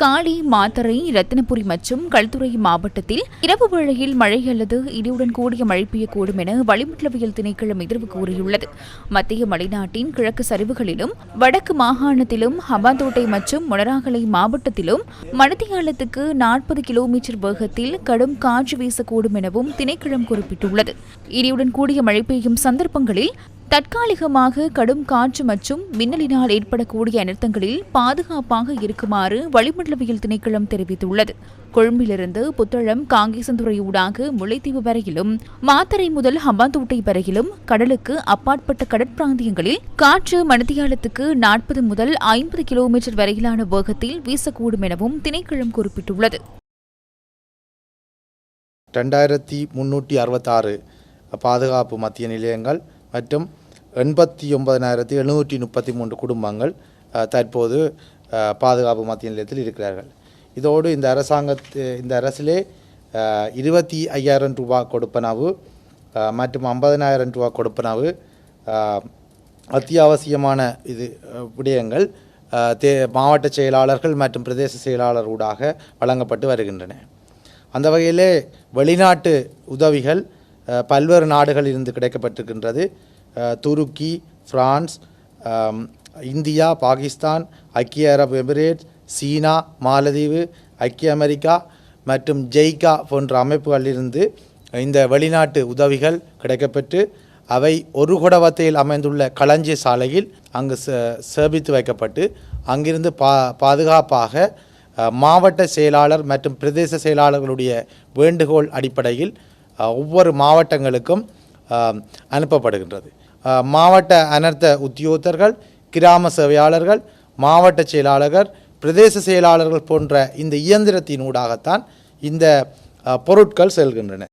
காளி மாத்தறை ரத்தினபுரி மற்றும் கல்துறை மாவட்டத்தில் இரவு வேளையில் மழை அல்லது இடியுடன் கூடிய மழை பெய்யக்கூடும் என வளிமண்டலவியல் திணைக்களம் எதிர்வு கூறியுள்ளது. மத்திய மலைநாட்டின் கிழக்கு சரிவுகளிலும் வடக்கு மாகாணத்திலும் ஹபாந்தோட்டை மற்றும் மொனராகலை மாவட்டத்திலும் மணித்தியாலத்துக்கு நாற்பது கிலோமீட்டர் வேகத்தில் கடும் காற்று வீசக்கூடும் எனவும் திணைக்களம் குறிப்பிட்டுள்ளது. இடியுடன் கூடிய மழை பெய்யும் சந்தர்ப்பங்களில் தற்காலிகமாக கடும் காற்று மற்றும் மின்னலினால் ஏற்படக்கூடிய அனர்த்தங்களில் பாதுகாப்பாக இருக்குமாறு வளிமண்டலவியல் திணைக்களம் தெரிவித்துள்ளது. கொழும்பிலிருந்து புத்தளம் காங்கேசந்துறை ஊடாக முல்லைத்தீவு வரையிலும் மாத்தரை முதல் ஹம்பாந்தோட்டை வரையிலும் கடலுக்கு அப்பாற்பட்ட கடற்பிராந்தியங்களில் காற்று மணித்தியாலத்துக்கு நாற்பது முதல் ஐம்பது கிலோமீட்டர் வரையிலான வேகத்தில் வீசக்கூடும் எனவும் திணைக்களம் குறிப்பிட்டுள்ளது. ரெண்டாயிரத்தி முன்னூற்றி அறுபத்தாறு பாதுகாப்பு மத்திய நிலையங்கள் மற்றும் எண்பத்தி ஒன்பதனாயிரத்தி எழுநூற்றி முப்பத்தி மூன்று குடும்பங்கள் தற்போது பாதுகாப்பு மத்திய நிலையத்தில் இருக்கிறார்கள். இதோடு இந்த அரசாங்கத்து இந்த அரசிலே இருபத்தி ஐயாயிரம் ரூபா கொடுப்பனவு மற்றும் ஐம்பதனாயிரம் ரூபா கொடுப்பனவு அத்தியாவசியமான இது விடயங்கள் தே மாவட்ட செயலாளர்கள் மற்றும் பிரதேச செயலாளர் ஊடாக வழங்கப்பட்டு வருகின்றன. அந்த வகையிலே வெளிநாட்டு உதவிகள் பல்வேறு நாடுகளிலிருந்து கிடைக்கப்பட்டிருக்கின்றது. துருக்கி பிரான்ஸ் இந்தியா பாகிஸ்தான் ஐக்கிய அரபு எமிரேட் சீனா மாலதீவு ஐக்கிய அமெரிக்கா மற்றும் ஜெய்கா போன்ற அமைப்புகளிலிருந்து இந்த வெளிநாட்டு உதவிகள் கிடைக்கப்பெற்று அவை ஒரு குடவத்தையில் அமைந்துள்ள களஞ்சிய சாலையில் அங்கு சேபித்து வைக்கப்பட்டு அங்கிருந்து பா பாதுகாப்பாக மாவட்ட செயலாளர் மற்றும் பிரதேச செயலாளர்களுடைய வேண்டுகோள் அடிப்படையில் ஒவ்வொரு மாவட்டங்களுக்கும் அனுப்பப்படுகின்றது. மாவட்ட அனர்த்த உத்தியோகத்தர்கள் கிராம சேவையாளர்கள் மாவட்ட செயலாளர்கள் பிரதேச செயலாளர்கள் போன்ற இந்த இயந்திரத்தினூடாகத்தான் இந்த பொருட்கள் செல்கின்றன.